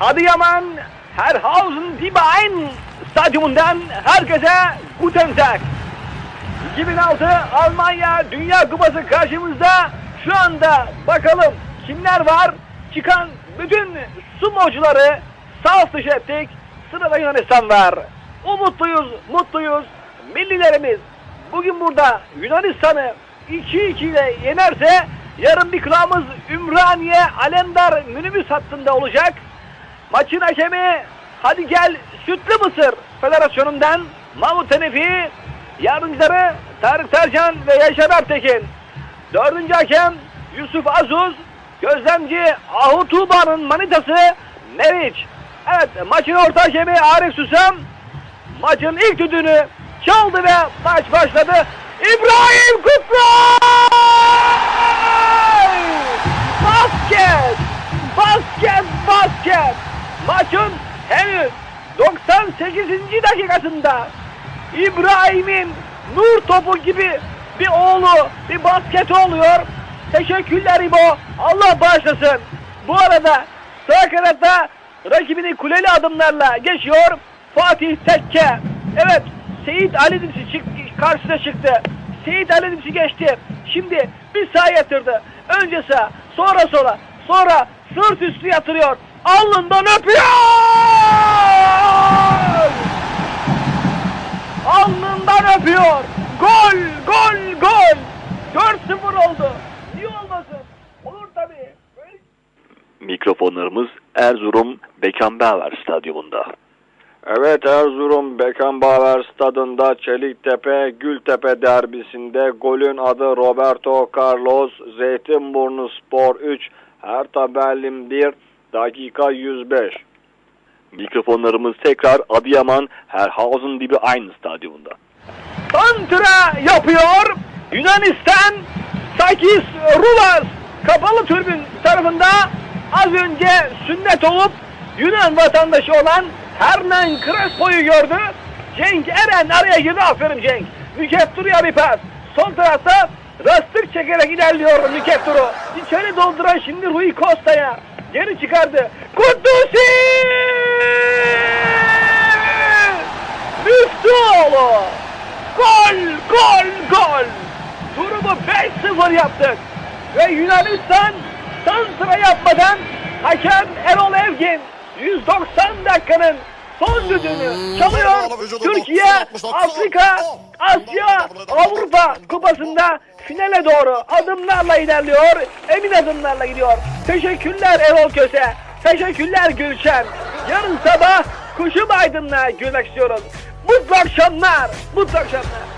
Adıyaman Herhausen Diebein stadyumundan herkese Guten Tag. 2006 Almanya Dünya Kupası karşımızda. Şu anda bakalım kimler var? Çıkan bütün sumocuları sağ dışı ettik. Sırada Yunanistan var. Umutluyuz, mutluyuz. Millilerimiz bugün burada Yunanistan'ı 2-2 ile yenerse yarın bir kralımız Ümraniye Alemdar minibüs hattında olacak. Maçın hakemi hadi gel Sütlü Mısır Federasyonu'ndan Mahmut Hanefi, yardımcıları Tarık Tercan ve Yaşar Ertekin. Dördüncü hakem Yusuf Azuz, gözlemci Ahu Tuğba'nın manitası Meriç. Evet maçın orta hakemi Arif Susam maçın ilk düdüğünü çaldı ve maç başladı. İbrahim Kutluay! Maçın henüz 98. dakikasında İbrahim'in nur topu gibi bir oğlu, bir basket oluyor. Teşekkürler İbo. Allah bağışlasın. Bu arada sağ kanatta rakibini kuleli adımlarla geçiyor. Fatih Tekke. Evet Seyit Ali Dipsi çık, karşısına çıktı. Seyit Ali Dipsi geçti. Şimdi bir sağ yatırdı. Önce sağ, sonra sola, sonra sırt üstü yatırıyor. Alnından öpüyor! Alnından öpüyor. Gol, gol, gol. 4-0 oldu. Niye olmasın? Olur tabii. Mikrofonlarımız Erzurum Beckenbauer Stadyumunda. Evet Erzurum Beckenbauer stadında Çeliktepe Gültepe derbisinde golün adı Roberto Carlos Zeytinburnu Spor 3 Hertha Berlin 1 dakika 105 Mikrofonlarımız tekrar Adıyaman Herhausen Dibi aynı stadyumunda. Santra yapıyor. Yunanistan Sakis Ruvas kapalı türbün tarafında az önce sünnet olup Yunan vatandaşı olan Hernan Crespo'yu gördü. Cenk Eren araya girdi. Aferin Cenk. Mükefturu'ya bir pas. Sol tarafta rastır çekerek ilerliyor Mükeftur'u. İçeri dolduran şimdi Rui Costa'ya. Geri çıkardı. Kudüs'ü! Müftüoğlu! Gol, gol, gol! Durumu 5-0 yaptık. Ve Yunanistan santra yapmadan hakem Erol Evgin 190 dakikanın son düdüğünü çalıyor. Türkiye, Afrika, Asya, Avrupa kupasında finale doğru adımlarla ilerliyor. Emin adımlarla gidiyor. Teşekkürler Erol Köse. Teşekkürler Gülşen. Yarın sabah kuşum aydınlığa gülmek istiyoruz. Mutlu akşamlar. Mutlu akşamlar.